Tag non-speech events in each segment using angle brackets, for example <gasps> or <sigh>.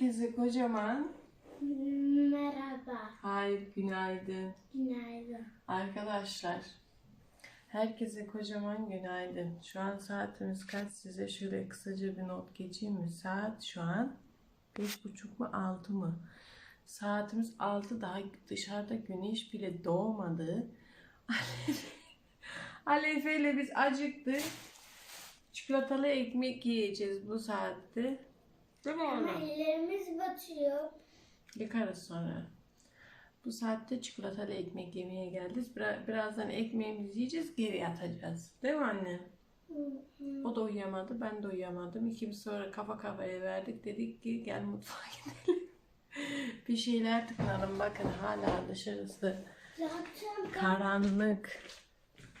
Herkese kocaman Merhaba. hayır günaydın. Günaydın. Arkadaşlar herkese kocaman günaydın. Şu an saatimiz kaç size şöyle kısaca bir not geçeyim mi? Saat şu an beş buçuk mu altı mı? Saatimiz altı daha dışarıda güneş bile doğmadı. <laughs> Alefe ile biz acıktık. Çikolatalı ekmek yiyeceğiz bu saatte. Değil mi Ama oğlum? ellerimiz batıyor. Yıkarız sonra. Bu saatte çikolatalı ekmek yemeye geldik. Bira- birazdan ekmeğimizi yiyeceğiz, geri yatacağız. Değil mi anne? O da uyuyamadı, ben de uyuyamadım. İkimiz sonra kafa kafaya verdik. Dedik ki gel mutfağa <laughs> gidelim. bir şeyler tıklanalım. Bakın hala dışarısı Zaten karanlık.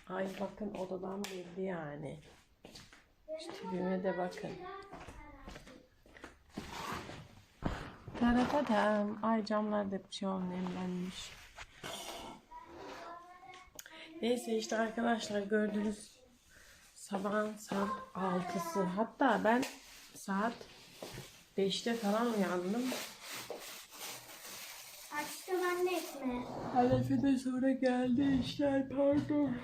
Ay bakın odadan belli yani. İşte tipime de bakın. Taratadam. Ay camlar da çok nemlenmiş. Neyse işte arkadaşlar gördünüz sabahın saat 6'sı. Hatta ben saat 5'te falan uyandım. açtım anne ekmeği. Halefe de sonra geldi işler pardon.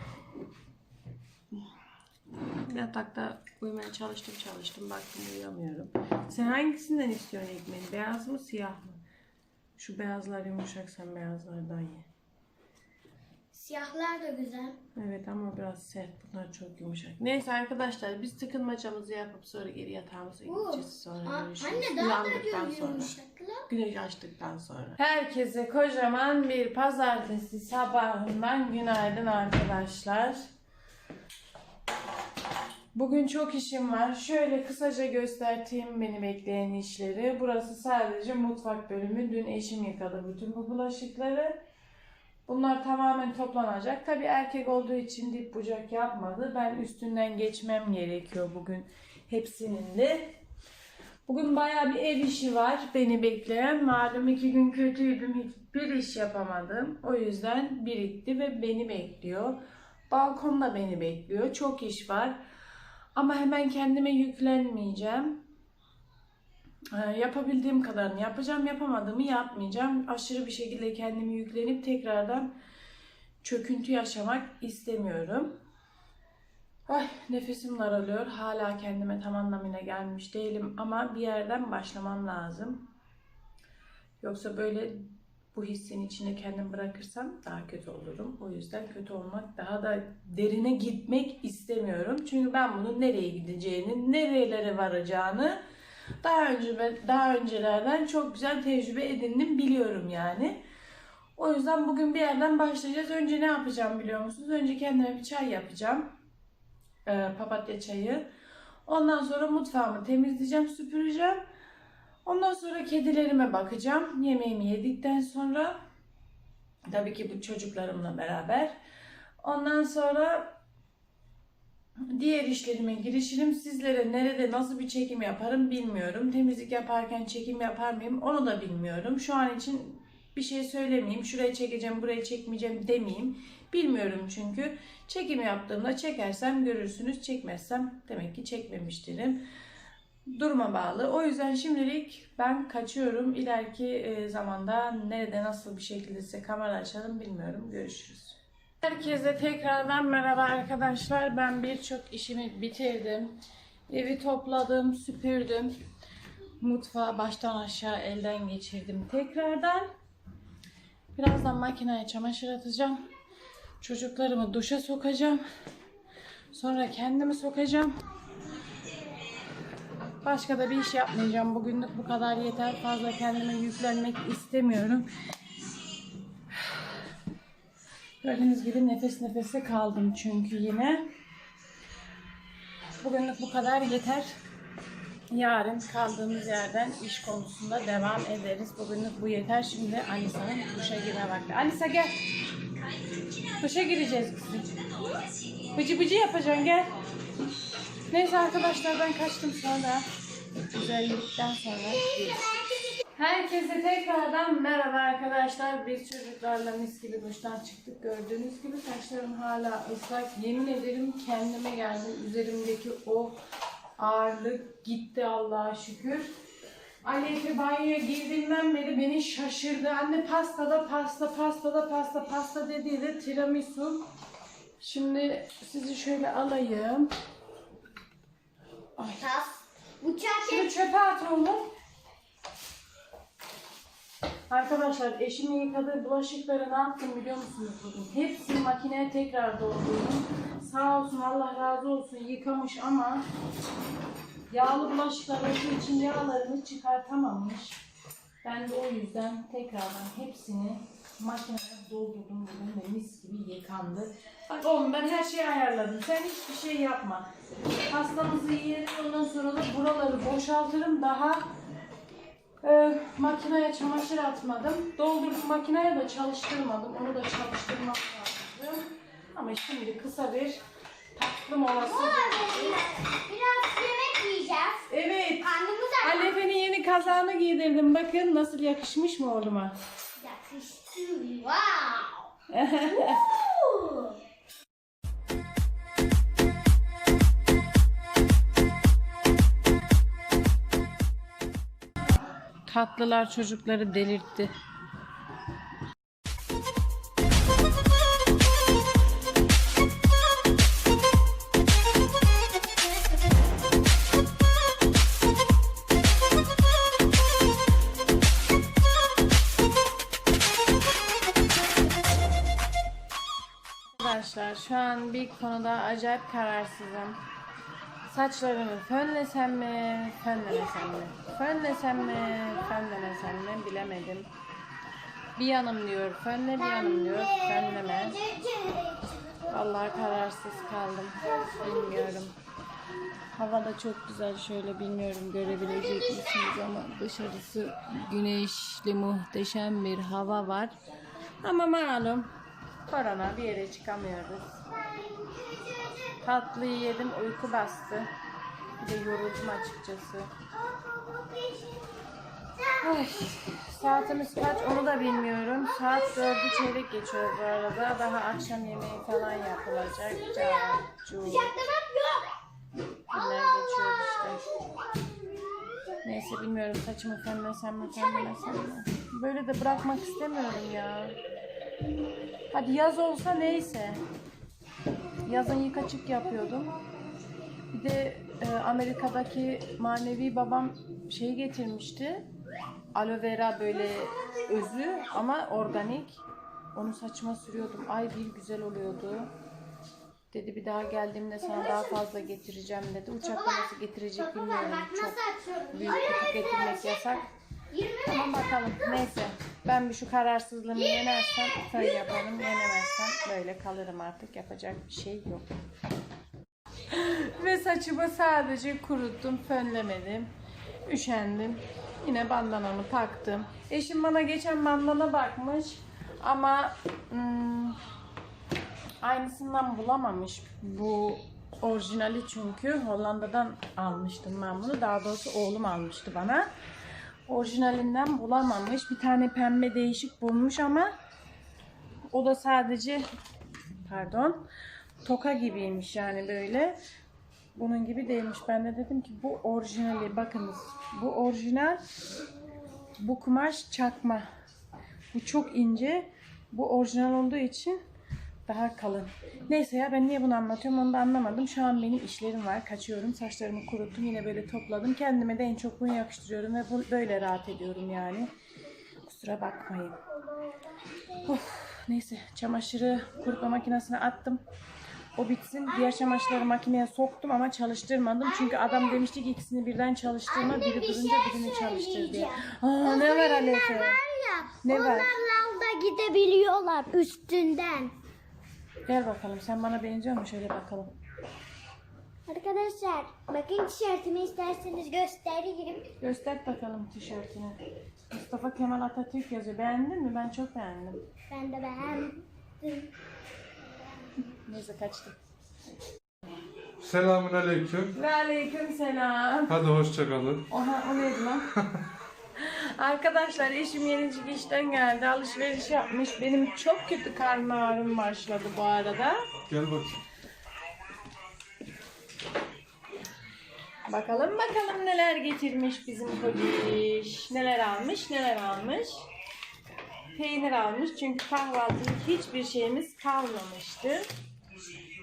Yatakta uyumaya çalıştım çalıştım baktım uyuyamıyorum. Sen hangisinden istiyorsun ekmeği? Beyaz mı siyah mı? Şu beyazlar yumuşak sen beyazlardan ye. Siyahlar da güzel. Evet ama biraz sert bunlar çok yumuşak. Neyse arkadaşlar biz tıkınmacamızı yapıp sonra geri yatağımıza gideceğiz. Sonra Aa, görüşürüz. anne daha da Uyandıktan sonra. yumuşaklar. Güneş açtıktan sonra. Herkese kocaman bir pazartesi sabahından günaydın arkadaşlar. Bugün çok işim var. Şöyle kısaca göstereyim beni bekleyen işleri. Burası sadece mutfak bölümü. Dün eşim yıkadı bütün bu bulaşıkları. Bunlar tamamen toplanacak. Tabii erkek olduğu için dip bucak yapmadı. Ben üstünden geçmem gerekiyor bugün hepsinin de. Bugün bayağı bir ev işi var beni bekleyen. Malum iki gün kötüydüm. Hiçbir iş yapamadım. O yüzden birikti ve beni bekliyor. Balkon da beni bekliyor. Çok iş var. Ama hemen kendime yüklenmeyeceğim. Ee, yapabildiğim kadarını yapacağım. Yapamadığımı yapmayacağım. Aşırı bir şekilde kendimi yüklenip tekrardan çöküntü yaşamak istemiyorum. Ay nefesim daralıyor. Hala kendime tam anlamıyla gelmiş değilim ama bir yerden başlamam lazım. Yoksa böyle bu hissin içine kendim bırakırsam daha kötü olurum. O yüzden kötü olmak, daha da derine gitmek istemiyorum. Çünkü ben bunun nereye gideceğini, nerelere varacağını daha önce daha öncelerden çok güzel tecrübe edindim, biliyorum yani. O yüzden bugün bir yerden başlayacağız. Önce ne yapacağım biliyor musunuz? Önce kendime bir çay yapacağım e, papatya çayı. Ondan sonra mutfağımı temizleyeceğim, süpüreceğim. Ondan sonra kedilerime bakacağım. Yemeğimi yedikten sonra tabii ki bu çocuklarımla beraber. Ondan sonra diğer işlerime girişirim. Sizlere nerede nasıl bir çekim yaparım bilmiyorum. Temizlik yaparken çekim yapar mıyım onu da bilmiyorum. Şu an için bir şey söylemeyeyim. Şuraya çekeceğim, buraya çekmeyeceğim demeyeyim. Bilmiyorum çünkü. Çekim yaptığımda çekersem görürsünüz. Çekmezsem demek ki çekmemiştirim. Duruma bağlı. O yüzden şimdilik ben kaçıyorum. İleriki e, zamanda nerede nasıl bir şekilde size kamera açalım bilmiyorum. Görüşürüz. Herkese tekrardan merhaba arkadaşlar. Ben birçok işimi bitirdim. Evi topladım, süpürdüm. Mutfağı baştan aşağı elden geçirdim tekrardan. Birazdan makineye çamaşır atacağım. Çocuklarımı duşa sokacağım. Sonra kendimi sokacağım. Başka da bir iş yapmayacağım. Bugünlük bu kadar yeter. Fazla kendime yüklenmek istemiyorum. Gördüğünüz gibi nefes nefese kaldım çünkü yine. Bugünlük bu kadar yeter. Yarın kaldığımız yerden iş konusunda devam ederiz. Bugünlük bu yeter. Şimdi Alisa'nın duşa girme vakti. Alisa gel. Duşa gireceğiz kızım. Bıcı bıcı yapacaksın gel. Neyse arkadaşlar ben kaçtım sonra. Güzellikten sonra. Herkese tekrardan merhaba arkadaşlar. Biz çocuklarla mis gibi duştan çıktık. Gördüğünüz gibi saçlarım hala ıslak. Yemin ederim kendime geldim. Üzerimdeki o ağırlık gitti Allah'a şükür. Aleyfe banyoya girdiğinden beri beni şaşırdı. Anne pastada pasta, pastada pasta, pasta dediği de tiramisu. Şimdi sizi şöyle alayım. Ay. Tas. Uçak Şunu çöpe at oğlum. Arkadaşlar eşimin yıkadığı bulaşıkları ne yaptım biliyor musunuz bugün? Hepsini makineye tekrar doldurdum. Sağ olsun Allah razı olsun yıkamış ama yağlı bulaşıklar olduğu için yağlarını çıkartamamış. Ben de o yüzden tekrardan hepsini makineye doldurdum bugün ve mis gibi yıkandı. Bak oğlum ben her şeyi ayarladım. Sen hiçbir şey yapma. Pastamızı yiyelim ondan sonra da buraları boşaltırım. Daha e, makineye çamaşır atmadım. Doldurdum makineye de çalıştırmadım. Onu da çalıştırmam lazım. Ama şimdi kısa bir tatlı molası. Biraz yemek yiyeceğiz. Evet. Karnımız aç. Alefe'nin yeni kazağını giydirdim. Bakın nasıl yakışmış mı oğluma? Yakıştı. Tatlılar çocukları delirtti. Bir konuda acayip kararsızım. Saçlarımı fönlesem mi, fönlemesem mi? Fönlesem mi, fönlemesem mi bilemedim. Bir yanım diyor fönle, bir yanım diyor fönleme. Vallahi kararsız kaldım. Bilmiyorum. Hava da çok güzel. Şöyle bilmiyorum görebilecek misiniz ama dışarısı güneşli muhteşem bir hava var. Ama malum korona bir yere çıkamıyoruz. Tatlıyı yedim uyku bastı. Bir de yoruldum açıkçası. Ay, saatimiz kaç onu da bilmiyorum. Saat 4'ü çeyrek geçiyor bu arada. Daha akşam yemeği falan yapılacak. Yok. Günler geçiyor işte. Neyse bilmiyorum saçımı fönlesem mi fönlemesem mi. Böyle de bırakmak istemiyorum ya. Hadi yaz olsa neyse. Yazın yık açık yapıyordum. Bir de e, Amerika'daki manevi babam şey getirmişti. Aloe vera böyle özü ama organik. Onu saçıma sürüyordum. Ay bir güzel oluyordu. Dedi bir daha geldiğimde sana daha fazla getireceğim dedi. Uçakta nasıl getirecek bilmiyorum. Çok büyük kutu getirmek yasak. 20 mi? Ama bakalım. Neyse. Ben bir şu kararsızlığımı yenersem fön yaparım. Yenemezsem böyle kalırım artık. Yapacak bir şey yok. Ve saçımı sadece kuruttum. Fönlemedim. Üşendim. Yine bandanamı taktım. Eşim bana geçen bandana bakmış. Ama hmm, aynısından bulamamış. Bu orijinali çünkü Hollanda'dan almıştım ben bunu. Daha doğrusu oğlum almıştı bana. Orijinalinden bulamamış. Bir tane pembe değişik bulmuş ama o da sadece pardon toka gibiymiş yani böyle. Bunun gibi değilmiş. Ben de dedim ki bu orijinali bakınız. Bu orijinal bu kumaş çakma. Bu çok ince. Bu orijinal olduğu için daha kalın. Neyse ya ben niye bunu anlatıyorum onu da anlamadım. Şu an benim işlerim var. Kaçıyorum. Saçlarımı kuruttum. Yine böyle topladım. Kendime de en çok bunu yakıştırıyorum ve bu, böyle rahat ediyorum yani. Kusura bakmayın. Of, neyse çamaşırı kurutma makinesine attım. O bitsin. Diğer çamaşırları makineye soktum ama çalıştırmadım. Çünkü adam demişti ki ikisini birden çalıştırma. Biri durunca birini çalıştır diye. Aa, ne var Alefe? Ne var? Onlarla da gidebiliyorlar üstünden. Gel bakalım. Sen bana benziyor musun? Şöyle bakalım. Arkadaşlar bakın tişörtümü isterseniz göstereyim. Göster bakalım tişörtünü. Mustafa Kemal Atatürk yazıyor. Beğendin mi? Ben çok beğendim. Ben de beğendim. Neyse kaçtım. Selamun aleyküm. Ve aleyküm selam. Hadi hoşça kalın. Oha o neydi lan? <laughs> Arkadaşlar eşim yenincik işten geldi. Alışveriş yapmış. Benim çok kötü karnım ağrım başladı bu arada. Gel bakayım. Bakalım bakalım neler getirmiş bizim polis. Neler almış neler almış. Peynir almış çünkü kahvaltılık hiçbir şeyimiz kalmamıştı.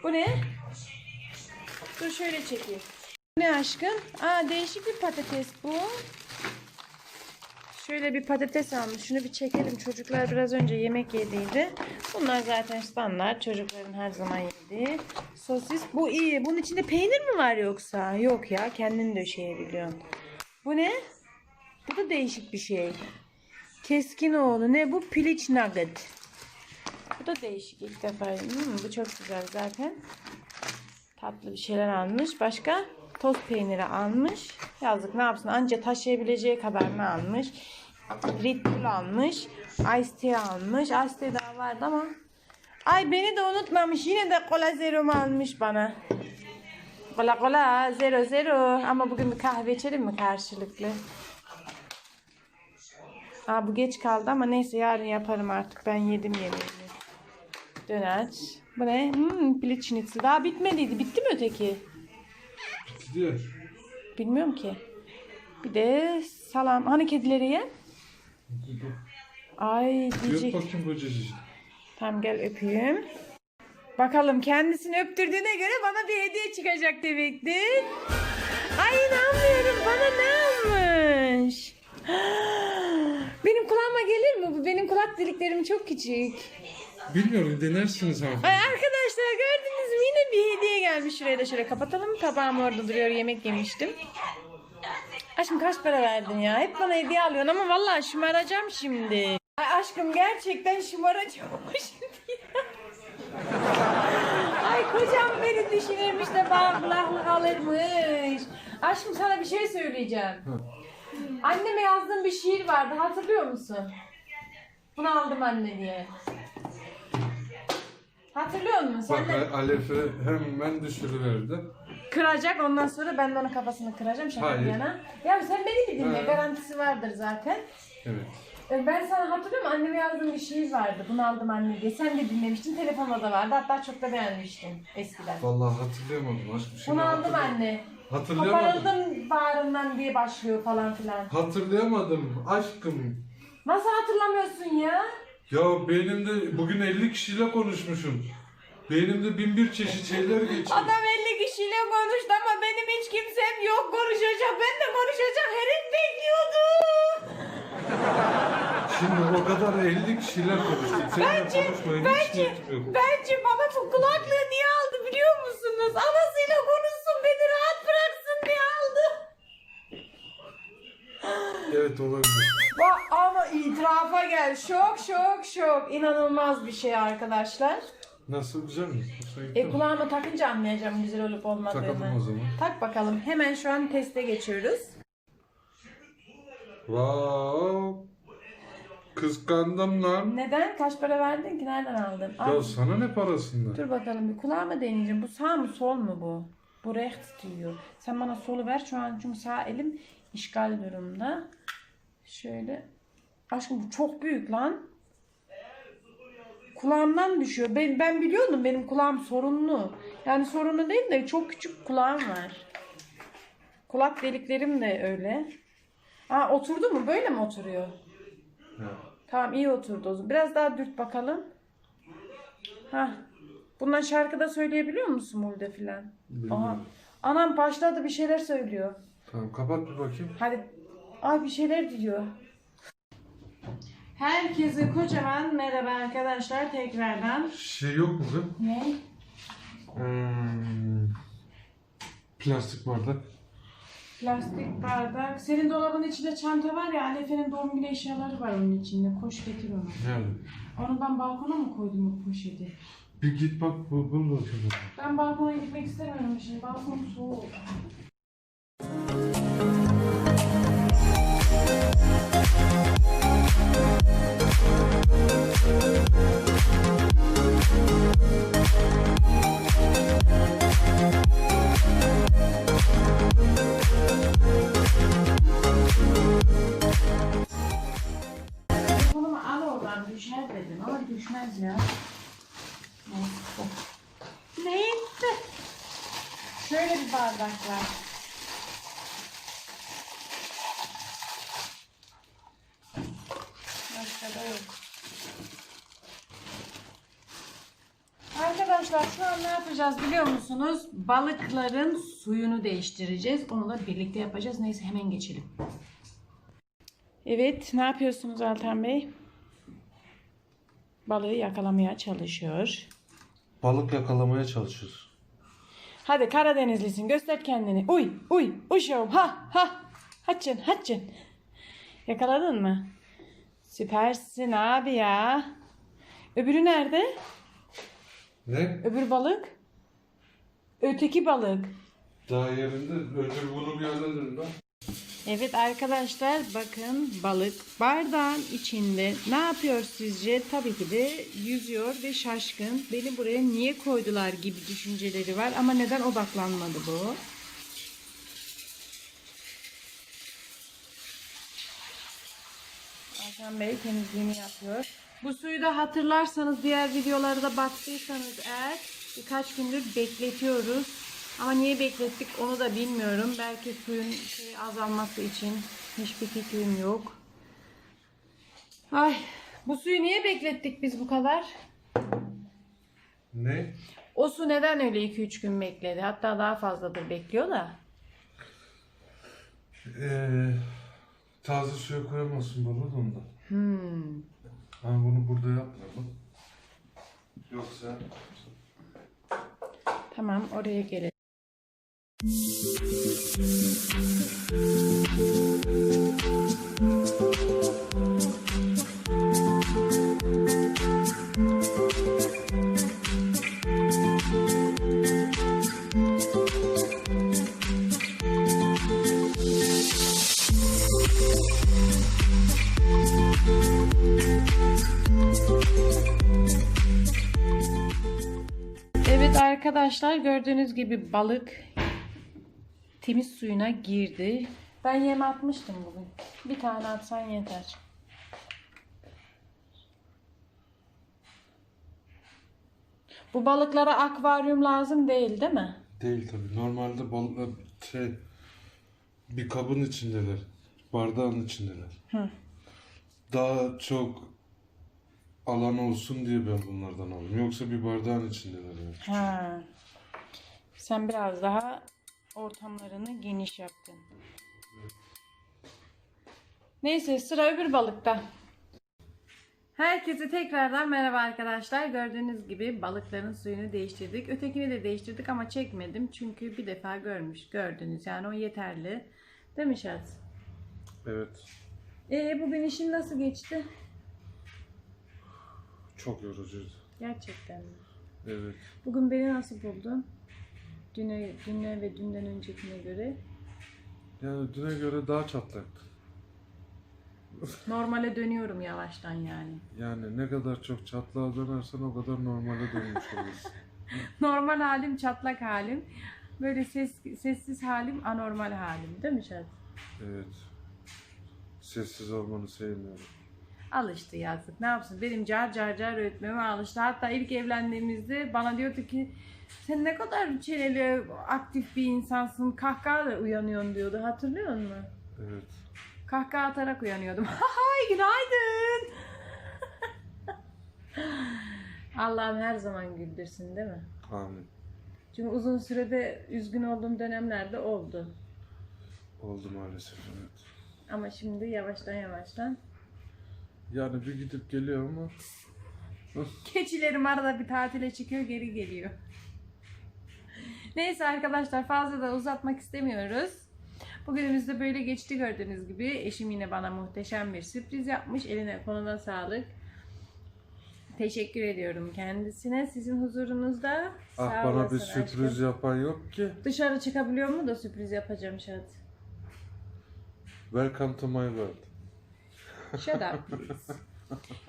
Bu ne? Dur şöyle çekeyim. Bu ne aşkım? Aa değişik bir patates bu. Şöyle bir patates almış. Şunu bir çekelim. Çocuklar biraz önce yemek yediydi. Bunlar zaten standart. Çocukların her zaman yediği. Sosis. Bu iyi. Bunun içinde peynir mi var yoksa? Yok ya. Kendin döşeyebiliyorsun. Bu ne? Bu da değişik bir şey. Keskinoğlu. Ne bu? Piliç nugget. Bu da değişik. ilk defa. Hmm, bu çok güzel zaten. Tatlı bir şeyler almış. Başka? Toz peyniri almış. Yazık ne yapsın? Anca taşıyabileceği kadarını almış. Red Bull almış. Ice tea almış. Ice tea daha vardı ama. Ay beni de unutmamış. Yine de kola zero almış bana. Kola kola zero zero. Ama bugün bir kahve içelim mi karşılıklı? Aa, bu geç kaldı ama neyse yarın yaparım artık. Ben yedim yemeğini. Döner. Bu ne? Hmm, piliç. Daha bitmediydi. Bitti mi öteki? Diyor. Bilmiyorum ki. Bir de salam. Hani kedileri ye? Ay Yok diyecek. bakayım kocacık. Tamam gel öpeyim. Bakalım kendisini öptürdüğüne göre bana bir hediye çıkacak demektir. Ay inanmıyorum bana ne almış? <gasps> Benim kulağıma gelir mi bu? Benim kulak deliklerim çok küçük. Bilmiyorum denersiniz Ay hanımefendi. arkadaşlar gördünüz mü yine bir hediye gelmiş. Şuraya da şöyle kapatalım. Tabağım orada duruyor yemek yemiştim. Aşkım kaç para verdin ya? Hep bana hediye alıyorsun ama vallahi şımaracağım şimdi. Ay aşkım gerçekten şımaracağım şimdi. <laughs> Ay kocam beni düşünürmüş de bana kulaklık alırmış. Aşkım sana bir şey söyleyeceğim. Anneme yazdığım bir şiir vardı hatırlıyor musun? Bunu aldım anne diye. Hatırlıyor musun? Bak Sen de Alef'e hemen düşürüverdi. kıracak ondan sonra ben de onun kafasını kıracağım şaka bir Hayır. yana. Ya sen beni bir dinle Ha. garantisi vardır zaten. Evet. E, Ben sana hatırlıyorum anneme yazdığım bir şiir vardı. Bunu aldım anne diye. Sen de dinlemiştin. Telefonda da vardı. Hatta çok da beğenmiştin eskiden. Vallahi hatırlayamadım aşkım. Şimdi Bunu aldım anne. Hatırlayamadım. Koparıldım bağrından diye başlıyor falan filan. Hatırlayamadım aşkım. Nasıl hatırlamıyorsun ya? Ya beynimde bugün 50 kişiyle konuşmuşum. Beynimde bin bir çeşit şeyler geçiyor. Adam 50 kişiyle konuştu ama benim hiç kimsem yok konuşacak. Ben de konuşacak herif bekliyordu. Şimdi o kadar 50 kişiyle konuştuk. Seninle hiç niyetim yok. Bence bana bu kulaklığı niye aldı biliyor musunuz? Anasıyla konuşsun beni rahat bıraksın diye. Evet olabilir. Bak ama itirafa gel. Şok şok şok. İnanılmaz bir şey arkadaşlar. Nasıl güzel mi? Hoşuna gitti E mi? kulağıma takınca anlayacağım güzel olup Takalım olmadığını. o zaman. Tak bakalım. Hemen şu an teste geçiyoruz. Wow. Kıskandım lan. Neden? Kaç para verdin ki? Nereden aldın? Al. Ya sana ne parasından? Dur bakalım bir kulağıma deneyeceğim. Bu sağ mı sol mu bu? Bu rechts diyor. Sen bana solu ver şu an çünkü sağ elim işgal durumda. Şöyle. Aşkım bu çok büyük lan. Kulağımdan düşüyor. Ben, ben biliyordum benim kulağım sorunlu. Yani sorunlu değil de çok küçük kulağım var. Kulak deliklerim de öyle. Aa oturdu mu? Böyle mi oturuyor? Ya. Tamam iyi oturdu. Biraz daha dürt bakalım. Hah. Bundan şarkı da söyleyebiliyor musun Mulde filan? Aha. Anam başladı bir şeyler söylüyor. Tamam kapat bir bakayım. Hadi. Ay bir şeyler diyor. Herkese kocaman merhaba arkadaşlar tekrardan. Şey yok mu kız? Ne? Hmm. Plastik bardak. Plastik bardak. Senin dolabın içinde çanta var ya Alefe'nin doğum günü eşyaları var onun içinde. Koş getir onu. Nerede? Onu ben balkona mı koydum o poşeti? Bir git bak bul, bul bakayım. Ben balkona gitmek istemiyorum şimdi. Balkon soğuk. Telefonumu al oradan düşer dedim ama düşmez ya. Neyse. Şöyle bir bardaklar. Bende yok. Arkadaşlar şu an ne yapacağız biliyor musunuz? Balıkların suyunu değiştireceğiz. Onu da birlikte yapacağız. Neyse hemen geçelim. Evet ne yapıyorsunuz Altan Bey? Balığı yakalamaya çalışıyor. Balık yakalamaya çalışıyoruz. Hadi Karadenizlisin göster kendini. Uy uy uşağım ha ha. Haçın haçın. Yakaladın mı? Süpersin abi ya. Öbürü nerede? Ne? Öbür balık? Öteki balık. Daha yerinde. Önce bunu bir halledelim lan. Evet arkadaşlar bakın balık bardağın içinde ne yapıyor sizce? Tabii ki de yüzüyor ve şaşkın. Beni buraya niye koydular gibi düşünceleri var ama neden odaklanmadı bu? Hakan Bey temizliğini yapıyor. Bu suyu da hatırlarsanız diğer videolarda baktıysanız eğer birkaç gündür bekletiyoruz. Ama niye beklettik onu da bilmiyorum. Belki suyun şey azalması için hiçbir fikrim yok. Ay bu suyu niye beklettik biz bu kadar? Ne? O su neden öyle 2-3 gün bekledi? Hatta daha fazladır bekliyor da. Ee, taze suya koyamazsın balığı da ondan. Hmm. Ben bunu burada yapmadım. Yoksa Tamam oraya gelelim. Gördüğünüz gibi balık temiz suyuna girdi. Ben yem atmıştım bugün. Bir tane atsan yeter. Bu balıklara akvaryum lazım değil değil mi? değil tabii. Normalde balıklar şey bir kabın içindeler. Bardağın içindeler. Hı. Daha çok alan olsun diye ben bunlardan aldım. Yoksa bir bardağın içindeler yani. Ha. Sen biraz daha ortamlarını geniş yaptın. Neyse sıra öbür balıkta. Herkese tekrardan merhaba arkadaşlar. Gördüğünüz gibi balıkların suyunu değiştirdik. Ötekini de değiştirdik ama çekmedim. Çünkü bir defa görmüş. Gördünüz yani o yeterli. Değil mi Şat? Evet. Ee, bugün işin nasıl geçti? Çok yorucuydu. Gerçekten mi? Evet. Bugün beni nasıl buldun? Düne, düne ve dünden öncekine göre. Yani düne göre daha çatlaktı. Normale dönüyorum yavaştan yani. Yani ne kadar çok çatlağa dönersen o kadar normale dönmüş olursun. <laughs> Normal halim çatlak halim. Böyle ses, sessiz halim anormal halim değil mi Şad? Evet. Sessiz olmanı sevmiyorum. Alıştı yazık. Ne yapsın? Benim car car car öğretmeme alıştı. Hatta ilk evlendiğimizde bana diyordu ki sen ne kadar çeneli aktif bir insansın. Kahkaha uyanıyorsun diyordu. Hatırlıyor musun? Evet. Kahkaha atarak uyanıyordum. <laughs> Hay günaydın. <laughs> Allah'ım her zaman güldürsün değil mi? Amin. Çünkü uzun sürede üzgün olduğum dönemlerde oldu. Oldu maalesef evet. Ama şimdi yavaştan yavaştan. Yani bir gidip geliyor ama Keçilerim arada bir tatile çıkıyor geri geliyor. Neyse arkadaşlar fazla da uzatmak istemiyoruz. Bugünümüz de böyle geçti gördüğünüz gibi. Eşim yine bana muhteşem bir sürpriz yapmış. Eline koluna sağlık. Teşekkür ediyorum kendisine. Sizin huzurunuzda. ah Sağ bana olasın bir sürpriz aşkım. yapan yok ki. Dışarı çıkabiliyor mu da sürpriz yapacağım Şat. Welcome to my world. Shut up please.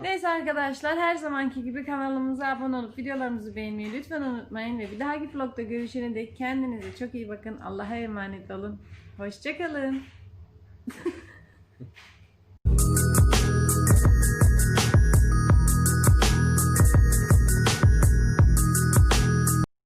Neyse arkadaşlar her zamanki gibi kanalımıza abone olup videolarımızı beğenmeyi lütfen unutmayın ve bir dahaki vlogda görüşene dek kendinize çok iyi bakın. Allah'a emanet olun. Hoşçakalın. <laughs>